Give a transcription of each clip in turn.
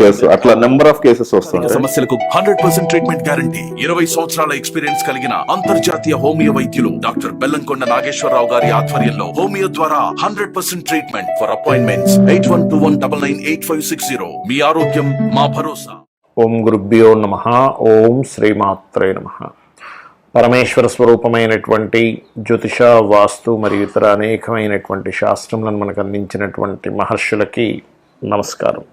Case అట్లా number of cases వస్తుంటాయి. సమస్యలకు హండ్రెడ్ పర్సెంట్ ట్రీట్మెంట్ గ్యారంటీ ఇరవై సంవత్సరాల ఎక్స్పీరియన్స్ కలిగిన అంతర్జాతీయ హోమియో వైద్యులు డాక్టర్ బెల్లంకొండ నాగేశ్వరరావు గారి ఆధ్వర్యంలో హోమియో ద్వారా hundred percent treatment for appointments eight one two one double nine eight five six zero మీ ఆరోగ్యం మా భరోసా. ఓం గురుభ్యో నమ. ఓం శ్రీమాత్రే నమ. పరమేశ్వర స్వరూపమైనటువంటి జ్యోతిష వాస్తు మరియు ఇతర అనేకమైనటువంటి శాస్త్రములను మనకు అందించినటువంటి మహర్షులకి నమస్కారం.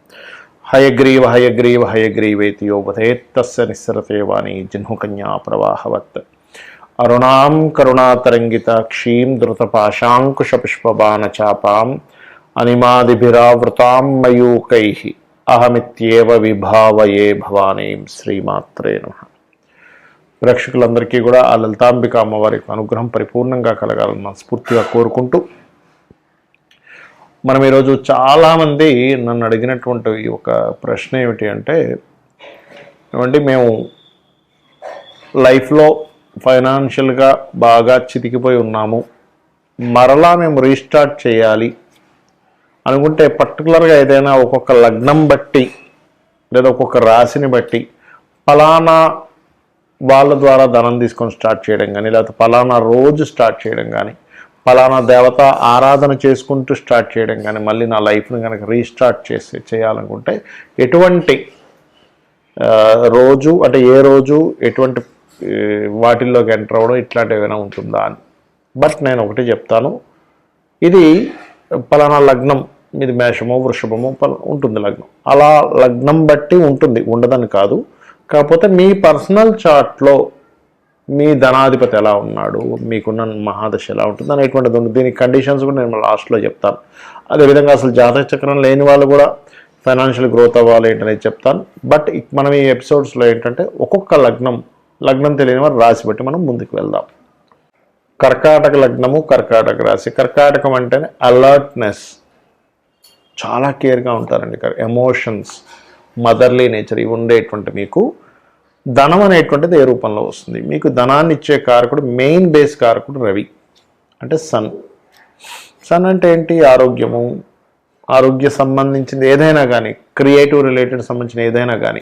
హయగ్రీవ హయగ్రీవ హయగ్రీవేతి యోపథేత్తస్య నిస్సరతే వాణి జహ్నుకన్యా ప్రవాహవత్. అరుణాం కరుణాతరంగితాక్షీం ధృతపాశాంకుశపుష్పబాణచాపాం అనిమాదిభిరావృతాం మయూకై అహమిత్యేవ విభావయే భవానీం శ్రీమాత్రే నమ. ప్రేక్షకులందరికీ కూడా ఆ లలితాంబిక అమ్మవారి అనుగ్రహం పరిపూర్ణంగా కలగాలని మనస్ఫూర్తిగా కోరుకుంటూ మనం ఈరోజు చాలామంది నన్ను అడిగినటువంటి ఒక ప్రశ్న ఏమిటి అంటే ఏమండి మేము లైఫ్లో ఫైనాన్షియల్గా బాగా చితికిపోయి ఉన్నాము. మరలా మేము రీస్టార్ట్ చేయాలి. అనుకుంటే పర్టికులర్గా ఏదైనా ఒక్కొక్క లగ్నం బట్టి లేదా ఒక్కొక్క రాశిని బట్టి ఫలానా వాళ్ళ ద్వారా ధనం తీసుకొని స్టార్ట్ చేయడం కానీ లేకపోతే ఫలానా రోజు స్టార్ట్ చేయడం కానీ ఫలానా దేవత ఆరాధన చేసుకుంటూ స్టార్ట్ చేయడం కానీ మళ్ళీ నా లైఫ్ని కనుక రీస్టార్ట్ చేసి చేయాలనుకుంటే ఎటువంటి రోజు అంటే ఏ రోజు ఎటువంటి వాటిల్లోకి ఎంటర్ అవ్వడం ఇట్లాంటివి ఏమైనా ఉంటుందా అని. బట్ నేను ఒకటి చెప్తాను. ఇది పలానా లగ్నం ఇది మేషమో వృషభమో పల ఉంటుంది లగ్నం. అలా లగ్నం బట్టి ఉంటుంది ఉండదని కాదు. కాకపోతే మీ పర్సనల్ చార్ట్లో మీ ధనాధిపతి ఎలా ఉన్నాడు? మీకున్న మహాదశ ఎలా ఉంటుంది? అనేటువంటిది ఉంది దీనికి కండిషన్స్ కూడా నేను లాస్ట్లో చెప్తాను. అదేవిధంగా అసలు జాతక చక్రం లేని వాళ్ళు కూడా ఫైనాన్షియల్ గ్రోత్ అవ్వాలి ఏంటనేది చెప్తాను. బట్ మనం ఈ ఎపిసోడ్స్లో ఏంటంటే ఒక్కొక్క లగ్నం లగ్నం తెలియని వారు రాసి పెట్టి మనం ముందుకు వెళ్దాం. కర్కాటక లగ్నము కర్కాటక రాశి. కర్కాటకం అంటేనే అలర్ట్నెస్ చాలా కేర్గా ఉంటారండి. ఎమోషన్స్ మదర్లీ నేచర్ ఇవి ఉండేటువంటి మీకు ధనం అనేటువంటిది ఏ రూపంలో వస్తుంది? మీకు ధనాన్ని ఇచ్చే కారకుడు మెయిన్ బేస్ కారకుడు రవి. అంటే సన్. సన్ అంటే ఏంటి? ఆరోగ్యము. ఆరోగ్య సంబంధించింది ఏదైనా కానీ క్రియేటివ్ రిలేటెడ్ సంబంధించిన ఏదైనా కానీ.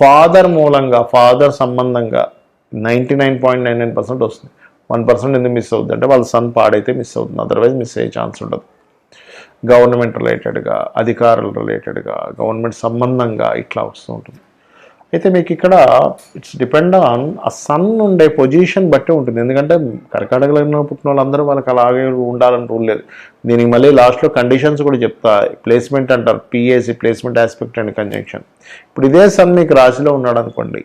ఫాదర్ మూలంగా ఫాదర్ సంబంధంగా ninety nine point nine nine percent వస్తుంది. వన్ పర్సెంట్ ఎందుకు మిస్ అవుతుంది అంటే వాళ్ళ సన్ పాడైతే మిస్ అవుతుంది. అదర్వైజ్ మిస్ అయ్యే ఛాన్స్ ఉండదు. గవర్నమెంట్ రిలేటెడ్గా అధికారుల రిలేటెడ్గా గవర్నమెంట్ సంబంధంగా ఇట్లా వస్తూ ఉంటుంది. అయితే మీకు ఇక్కడ ఇట్స్ డిపెండ్ ఆన్ ఆ సన్ ఉండే పొజిషన్ బట్టి ఉంటుంది. ఎందుకంటే కర్కాటకలో పుట్టిన వాళ్ళందరూ వాళ్ళకి అలాగే ఉండాలని రూల్ లేదు. దీనికి మళ్ళీ లాస్ట్లో కండిషన్స్ కూడా చెప్తా. ప్లేస్మెంట్ అంటారు. PAC placement aspect and conjunction ఇప్పుడు ఇదే సన్ మీకు రాశిలో ఉన్నాడు అనుకోండి.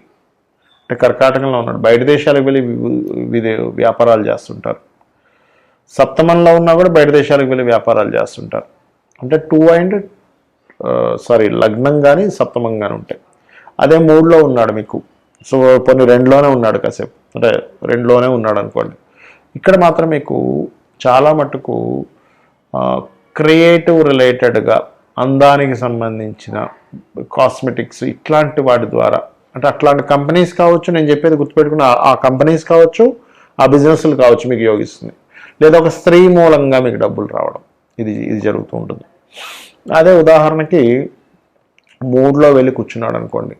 అంటే కర్కాటకంలో ఉన్నాడు. బయట దేశాలకు వెళ్ళి వ్యాపారాలు చేస్తుంటారు. సప్తమంలో ఉన్నా కూడా బయట దేశాలకు వెళ్ళి వ్యాపారాలు చేస్తుంటారు. అంటే టూ అండ్ సారీ లగ్నం కానీ సప్తమం కానీ ఉంటాయి. అదే మూడులో ఉన్నాడు మీకు. సో కొన్ని రెండులోనే ఉన్నాడు కాసేపు. అంటే రెండులోనే ఉన్నాడు అనుకోండి. ఇక్కడ మాత్రం మీకు చాలా మటుకు క్రియేటివ్ రిలేటెడ్గా అందానికి సంబంధించిన కాస్మెటిక్స్ ఇట్లాంటి వాటి ద్వారా అంటే అట్లాంటి కంపెనీస్ కావచ్చు నేను చెప్పేది గుర్తుపెట్టుకున్న ఆ- ఆ కంపెనీస్ కావచ్చు ఆ బిజినెస్లు కావచ్చు మీకు యోగిస్తుంది. లేదా ఒక స్త్రీ మూలంగా మీకు డబ్బులు రావడం. ఇది ఇది జరుగుతూ ఉంటుంది. అదే ఉదాహరణకి మూడ్లో వెళ్ళి కూర్చున్నాడు అనుకోండి.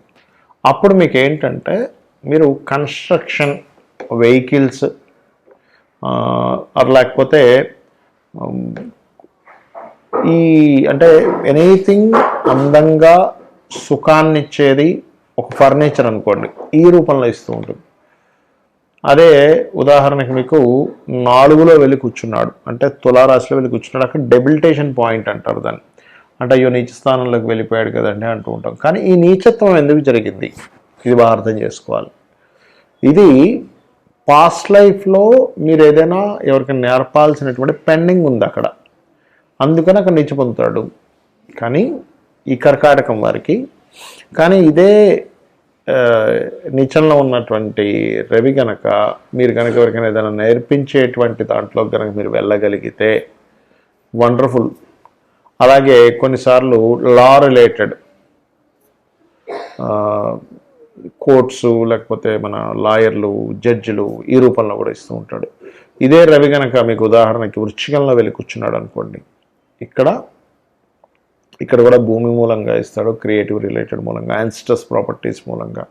అప్పుడు మీకు ఏంటంటే మీరు కన్స్ట్రక్షన్ వెహికల్స్ లేకపోతే ఈ అంటే ఎనీథింగ్ అందంగా సుఖాన్నిచ్చేది ఒక ఫర్నిచర్ అనుకోండి ఈ రూపంలో ఇస్తూ ఉంటుంది. అదే ఉదాహరణకి మీకు నాలుగులో వెళ్ళి కూర్చున్నాడు అంటే తులారాశిలో వెళ్ళి కూర్చున్నాడు అక్కడ డెబిలిటేషన్ పాయింట్ అంటారు దాన్ని. అంటే అయ్యో నీచ స్థానంలోకి వెళ్ళిపోయాడు కదండి అంటూ ఉంటాం. కానీ ఈ నీచత్వం ఎందుకు జరిగింది? ఇది బాగా అర్థం చేసుకోవాలి. ఇది పాస్ట్ లైఫ్లో మీరు ఏదైనా ఎవరికైనా నేర్పాల్సినటువంటి పెండింగ్ ఉంది అక్కడ. అందుకని అక్కడ నీచ పొందుతాడు. కానీ ఈ కర్కాటకం వారికి కానీ ఇదే నిచంలో ఉన్నటువంటి రవి గనక మీరు కనుక ఎవరికైనా ఏదైనా నేర్పించేటువంటి దాంట్లో కనుక మీరు వెళ్ళగలిగితే వండర్ఫుల్ అలాగే కొన్నిసార్లు లా రిలేటెడ్ కోర్ట్స్ లేకపోతే మన లాయర్లు జడ్జిలు ఈ రూపంలో కూడా ఇస్తూ ఉంటాడు. ఇదే రవి గనక మీకు ఉదాహరణకి వృచ్చికంలో వెళ్ళి కూర్చున్నాడు అనుకోండి ఇక్కడ ఇక్కడ కూడా భూమి మూలంగా ఇస్తాడు క్రియేటివ్ రిలేటెడ్ మూలంగా యాన్స్టస్ ప్రాపర్టీస్ మూలంగా.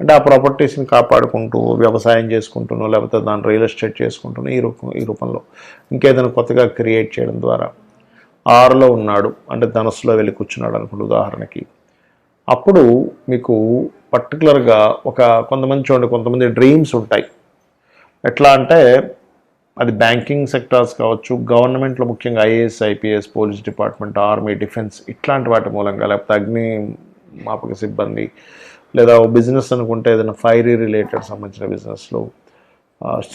అంటే ఆ ప్రాపర్టీస్ని కాపాడుకుంటూ వ్యవసాయం చేసుకుంటూనో లేకపోతే దాన్ని రియల్ ఎస్టేట్ చేసుకుంటూనో ఈ రూపం ఈ రూపంలో ఇంకేదైనా కొత్తగా క్రియేట్ చేయడం ద్వారా ఆరులో ఉన్నాడు అంటే ధనస్సులో వెళ్ళి కూర్చున్నాడు అనుకోండి ఉదాహరణకి. అప్పుడు మీకు పర్టికులర్గా ఒక కొంతమంది చూడండి కొంతమంది డ్రీమ్స్ ఉంటాయి. ఎట్లా అంటే అది బ్యాంకింగ్ సెక్టార్స్ కావచ్చు గవర్నమెంట్లో ముఖ్యంగా IAS IPS police department army defence ఇట్లాంటి వాటి మూలంగా లేకపోతే అగ్ని మాపక సిబ్బంది లేదా బిజినెస్ అనుకుంటే ఏదైనా ఫైరీ రిలేటెడ్ సంబంధించిన బిజినెస్లో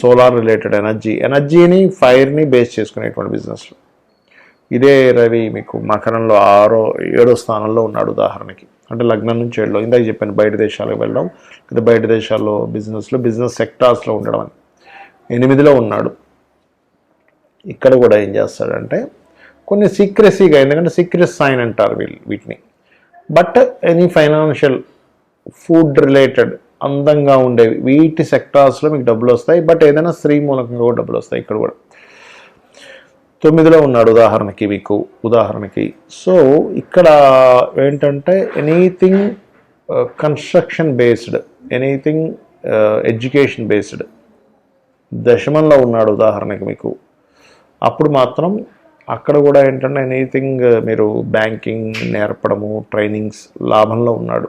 సోలార్ రిలేటెడ్ ఎనర్జీ ఎనర్జీని ఫైర్ని బేస్ చేసుకునేటువంటి బిజినెస్లు. ఇదే రవి మీకు మకరంలో ఆరో ఏడో స్థానంలో ఉన్నాడు ఉదాహరణకి. అంటే లగ్నం నుంచి ఏడులో ఇందాక చెప్పాను బయట దేశాలకు వెళ్ళడం లేదా బయట దేశాల్లో బిజినెస్లో బిజినెస్ సెక్టార్స్లో ఉండడం అని. ఎనిమిదిలో ఉన్నాడు. ఇక్కడ కూడా ఏం చేస్తాడంటే కొన్ని సీక్రెసీగా ఎందుకంటే సీక్రెస్ సైన్ అంటారు వీళ్ళు వీటిని. But any financial food related అందంగా ఉండేవి వీటి సెక్టార్స్లో మీకు డబ్బులు వస్తాయి బట్ ఏదైనా స్త్రీ మూలకంగా కూడా డబ్బులు వస్తాయి ఇక్కడ కూడా. తొమ్మిదిలో ఉన్నాడు ఉదాహరణకి మీకు ఉదాహరణకి. సో ఇక్కడ ఏంటంటే anything construction based anything education based దశమంలో ఉన్నాడు ఉదాహరణకి మీకు. అప్పుడు మాత్రం అక్కడ కూడా ఏంటంటే ఎనీథింగ్ uh, మీరు బ్యాంకింగ్ నేర్పడము ట్రైనింగ్స్ లాభంలో ఉన్నాడు.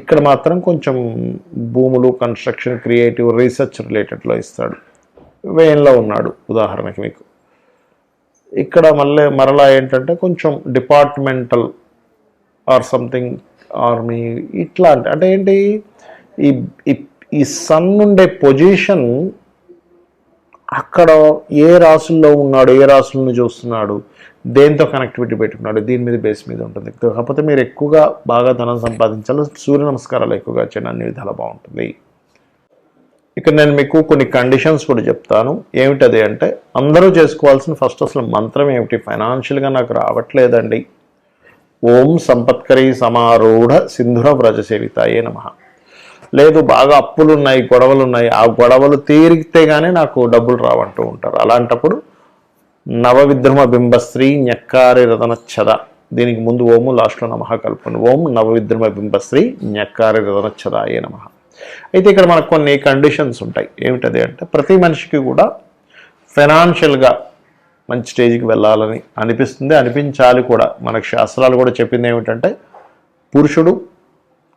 ఇక్కడ మాత్రం కొంచెం భూములు కన్స్ట్రక్షన్ క్రియేటివ్ రీసెర్చ్ రిలేటెడ్లో ఇస్తాడు. వేయంలో ఉన్నాడు ఉదాహరణకి మీకు. ఇక్కడ మళ్ళీ మరలా ఏంటంటే కొంచెం డిపార్ట్మెంటల్ ఆర్ సంథింగ్ ఆర్మీ ఇట్లాంటి అంటే ఏంటి? ఈ ఈ- సన్ ఉండే పొజిషన్ అక్కడ ఏ రాసుల్లో ఉన్నాడు ఏ రాసులను చూస్తున్నాడు దేంతో కనెక్టివిటీ పెట్టుకున్నాడు దీని మీద బేస్ మీద ఉంటుంది. కాకపోతే మీరు ఎక్కువగా బాగా ధనం సంపాదించాలి సూర్య నమస్కారాలు ఎక్కువగా చేయండి అన్ని విధాలు బాగుంటుంది. ఇక్కడ నేను మీకు కొన్ని కండిషన్స్ కూడా చెప్తాను. ఏమిటది అంటే అందరూ చేసుకోవాల్సిన ఫస్ట్ అసలు మంత్రం ఏమిటి? ఫైనాన్షియల్గా నాకు రావట్లేదండి. ఓం సంపత్కరీ సమారూఢ సింధుర వ్రజసేవితాయే నమ. లేదు బాగా అప్పులు ఉన్నాయి గొడవలు ఉన్నాయి ఆ గొడవలు తీరితే గానీ నాకు డబ్బులు రావంటూ ఉంటారు. అలాంటప్పుడు నవవిద్రమ బింబశ్రీ ñక్కారి రతనచ్చద దీనికి ముందు ఓము లాస్ట్లో నమహ కలుపుకోండి. ఓం నవవిద్రమ బింబశ్రీ ñక్కారి రతనచ్చదాయే నమ. అయితే ఇక్కడ మనకు కొన్ని కండిషన్స్ ఉంటాయి. ఏమిటది అంటే ప్రతి మనిషికి కూడా ఫైనాన్షియల్గా మంచి స్టేజ్కి వెళ్ళాలని అనిపిస్తుంది. అనిపించాలి కూడా. మనకు శాస్త్రాలు కూడా చెప్పింది ఏమిటంటే పురుషుడు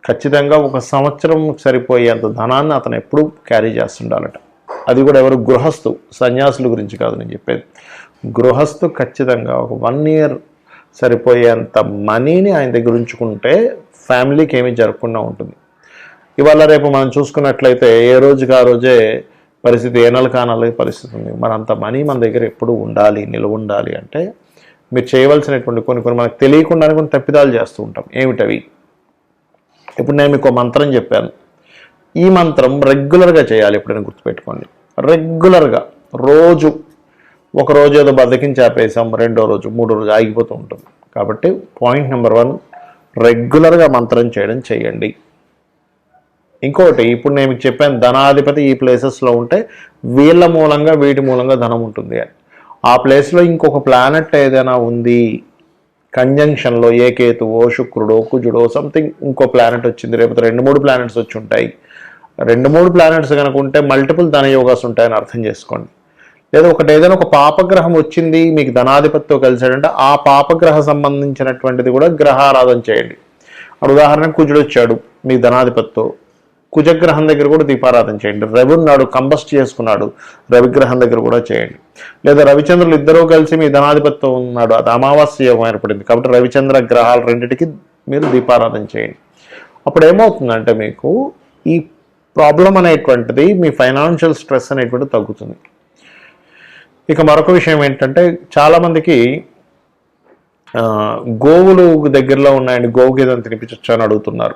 ఖచ్చితంగా ఒక సంవత్సరం సరిపోయేంత ధనాన్ని అతను ఎప్పుడూ క్యారీ చేస్తుండాలట. అది కూడా ఎవరు? గృహస్థు. సన్యాసుల గురించి కాదు నేను చెప్పేది. గృహస్థు ఖచ్చితంగా ఒక వన్ ఇయర్ సరిపోయేంత మనీని ఆయన దగ్గర ఉంచుకుంటే ఫ్యామిలీకి ఏమీ జరగకుండా ఉంటుంది. ఇవాళ రేపు మనం చూసుకున్నట్లయితే ఏ రోజుకి ఆ రోజే పరిస్థితి ఏ నెల కానాలి పరిస్థితి ఉంది. మరి అంత మనీ మన దగ్గర ఎప్పుడు ఉండాలి నిలువ ఉండాలి అంటే మీరు చేయవలసినటువంటి కొన్ని కొన్ని మనకు తెలియకుండానే కొన్ని తప్పిదాలు చేస్తూ ఉంటాం. ఏమిటవి? ఇప్పుడు నేను మీకు ఒక మంత్రం చెప్పాను. ఈ మంత్రం రెగ్యులర్గా చేయాలి ఎప్పుడైనా గుర్తుపెట్టుకోండి. రెగ్యులర్గా రోజు ఒక రోజు ఏదో బద్దకించి ఆపేసాం రెండో రోజు మూడో రోజు ఆగిపోతూ ఉంటుంది కాబట్టి పాయింట్ నెంబర్ వన్ రెగ్యులర్గా మంత్రం చేయడం చేయండి. ఇంకోటి ఇప్పుడు నేను మీకు చెప్పాను ధనాధిపతి ఈ ప్లేసెస్లో ఉంటే వీళ్ళ మూలంగా వీటి మూలంగా ధనం ఉంటుంది అని. ఆ ప్లేస్లో ఇంకొక ప్లానెట్ ఏదైనా ఉంది కంజంక్షన్లో ఏ కేతువో శుక్రుడో కుజుడో సంథింగ్ ఇంకో ప్లానెట్ వచ్చింది రేపు రెండు మూడు ప్లానెట్స్ వచ్చి ఉంటాయి. రెండు మూడు ప్లానెట్స్ కనుక ఉంటే మల్టిపుల్ ధన యోగాస్ ఉంటాయని అర్థం చేసుకోండి. లేదా ఒకటి ఏదైనా ఒక పాపగ్రహం వచ్చింది మీకు ధనాధిపతితో కలిసాడంటే ఆ పాపగ్రహ సంబంధించినటువంటిది కూడా గ్రహారాధన చేయండి. ఉదాహరణకు కుజుడు వచ్చాడు మీ ధనాధిపతితో. కుజగ్రహం దగ్గర కూడా దీపారాధన చేయండి. రవి నాడు కంబస్ట్ చేసుకున్నాడు. రవిగ్రహం దగ్గర కూడా చేయండి. లేదా రవిచంద్రులు ఇద్దరూ కలిసి మీ ధనాధిపత్యం ఉన్నాడు. అది అమావాస్య యోగం ఏర్పడింది. కాబట్టి రవిచంద్ర గ్రహాలు రెండింటికి మీరు దీపారాధన చేయండి. అప్పుడు ఏమవుతుందంటే మీకు ఈ ప్రాబ్లం అనేటువంటిది మీ ఫైనాన్షియల్ స్ట్రెస్ అనేటువంటిది తగ్గుతుంది. ఇక మరొక విషయం ఏంటంటే చాలామందికి గోవులు దగ్గరలో ఉన్నాయండి గోవుకి ఏదైనా తినిపించచ్చు అని అడుగుతున్నారు.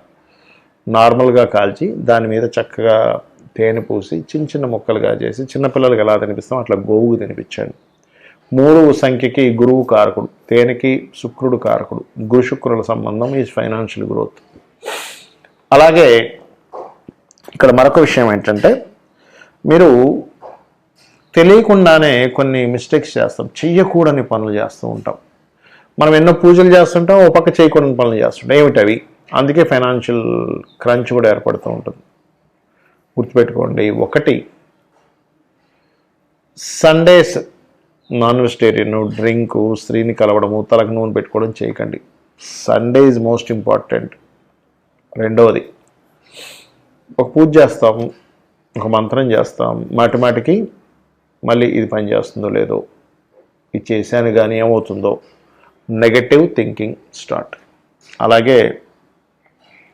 నార్మల్గా కాల్చి దాని మీద చక్కగా తేనె పూసి చిన్న చిన్న ముక్కలుగా చేసి చిన్నపిల్లలకి ఎలా తినిపిస్తాం అట్లా గోవుకు తినిపించండి. మూడు సంఖ్యకి గురువు కారకుడు తేనెకి శుక్రుడు కారకుడు గురు శుక్రుల సంబంధం ఈ ఫైనాన్షియల్ గ్రోత్ అలాగే ఇక్కడ మరొక విషయం ఏంటంటే మీరు తెలియకుండానే కొన్ని మిస్టేక్స్ చేస్తాం చెయ్యకూడని పనులు చేస్తూ ఉంటాం. మనం ఎన్నో పూజలు చేస్తుంటాం ఓ పక్క చేయకూడని పనులు చేస్తుంటాం. ఏమిటి అవి అందుకే ఫైనాన్షియల్ క్రంచ్ కూడా ఏర్పడుతూ ఉంటుంది. గుర్తుపెట్టుకోండి ఒకటి సండేస్ నాన్ వెజిటేరియన్ డ్రింకు స్త్రీని కలవడము తలకు నూనె పెట్టుకోవడం చేయకండి. Sunday is most important. రెండవది ఒక పూజ చేస్తాం ఒక మంత్రం చేస్తాం మాటిమాటికి మళ్ళీ ఇది పని చేస్తుందో లేదో ఇది చేశాను కానీ ఏమవుతుందో నెగటివ్ థింకింగ్ స్టార్ట్ అలాగే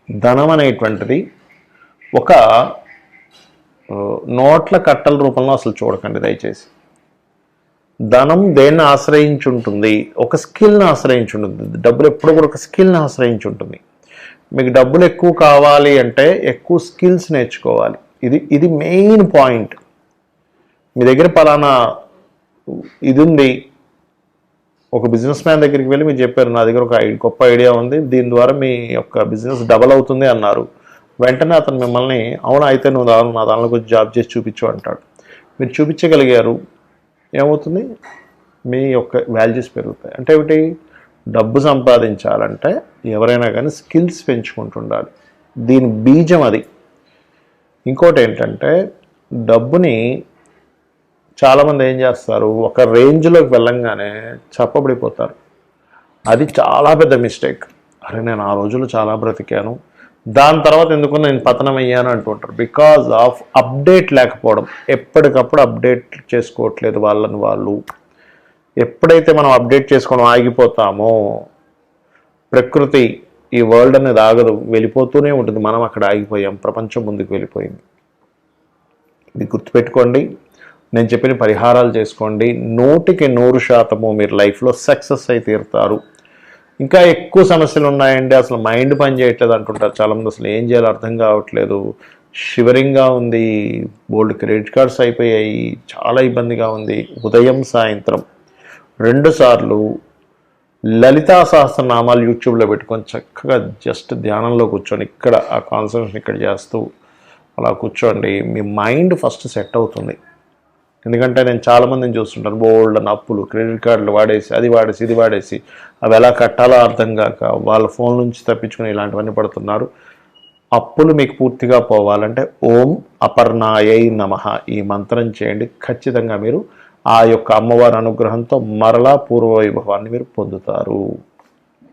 ధనం అనేటువంటిది ఒక నోట్ల కట్టల రూపంలో అసలు చూడకండి దయచేసి. ధనం దేన్ని ఆశ్రయించి ఉంటుంది ఒక స్కిల్ని ఆశ్రయించి ఉంటుంది డబ్బులు ఎప్పుడు కూడా ఒక స్కిల్ని ఆశ్రయించి ఉంటుంది మీకు డబ్బులు ఎక్కువ కావాలి అంటే ఎక్కువ స్కిల్స్ నేర్చుకోవాలి. ఇది ఇది మెయిన్ పాయింట్. మీ దగ్గర పలానా ఇది ఉంది ఒక బిజినెస్ మ్యాన్ దగ్గరికి వెళ్ళి మీరు చెప్పారు నా దగ్గర ఒక గొప్ప ఐడియా ఉంది దీని ద్వారా మీ యొక్క బిజినెస్ డబల్ అవుతుంది అన్నారు. వెంటనే అతను మిమ్మల్ని అవునా అయితే నువ్వు దాని నా దానిలో కొంచెం జాబ్ చేసి చూపించు అంటాడు. మీరు చూపించగలిగారు. ఏమవుతుంది? మీ యొక్క వాల్యూస్ పెరుగుతాయి. అంటే ఏమిటి? డబ్బు సంపాదించాలంటే ఎవరైనా కానీ స్కిల్స్ పెంచుకుంటుండాలి. దీని బీజం అది. ఇంకోటి ఏంటంటే డబ్బుని చాలామంది ఏం చేస్తారు ఒక రేంజ్లోకి వెళ్ళంగానే చప్పబడిపోతారు. అది చాలా పెద్ద మిస్టేక్. అరే నేను ఆ రోజులు చాలా బ్రతికాను. దాని తర్వాత ఎందుకు నేను పతనం అయ్యాను అంటుంటారు. బికాజ్ ఆఫ్ అప్డేట్ లేకపోవడం. ఎప్పటికప్పుడు అప్డేట్ చేసుకోవట్లేదు వాళ్ళని వాళ్ళు. ఎప్పుడైతే మనం అప్డేట్ చేసుకోవడం ఆగిపోతామో ప్రకృతి ఈ వరల్డ్ అనేది ఆగదు వెళ్ళిపోతూనే ఉంటుంది. మనం అక్కడ ఆగిపోయాం. ప్రపంచం ముందుకు వెళ్ళిపోయింది. ఇది గుర్తుపెట్టుకోండి. నేను చెప్పిన పరిహారాలు చేసుకోండి. నూటికి నూరు శాతము మీరు లైఫ్లో సక్సెస్ అయి తీరుతారు. ఇంకా ఎక్కువ సమస్యలు ఉన్నాయండి. అసలు మైండ్ పని చేయట్లేదు అంటుంటారు చాలామంది. అసలు ఏం చేయాలో అర్థం కావట్లేదు. షివరింగ్గా ఉంది. బోల్డ్ క్రెడిట్ కార్డ్స్ అయిపోయాయి. చాలా ఇబ్బందిగా ఉంది. ఉదయం సాయంత్రం రెండుసార్లు లలితా సహస్రనామాలు యూట్యూబ్లో పెట్టుకొని చక్కగా జస్ట్ ధ్యానంలో కూర్చొని ఇక్కడ ఆ కాన్సన్ట్రేషన్ ఇక్కడ చేస్తూ అలా కూర్చోండి. మీ మైండ్ ఫస్ట్ సెట్ అవుతుంది. ఎందుకంటే నేను చాలామందిని చూస్తుంటాను. బోల్డ్ అని అప్పులు క్రెడిట్ కార్డులు వాడేసి అది వాడేసి ఇది వాడేసి అవి ఎలా కట్టాలో అర్థం కాక వాళ్ళ ఫోన్ నుంచి తప్పించుకుని ఇలాంటివన్నీ పడుతున్నారు. అప్పులు మీకు పూర్తిగా పోవాలంటే ఓం అపర్ణాయై నమః ఈ మంత్రం చేయండి. ఖచ్చితంగా మీరు ఆ యొక్క అమ్మవారి అనుగ్రహంతో మరలా పూర్వ వైభవాన్ని మీరు పొందుతారు.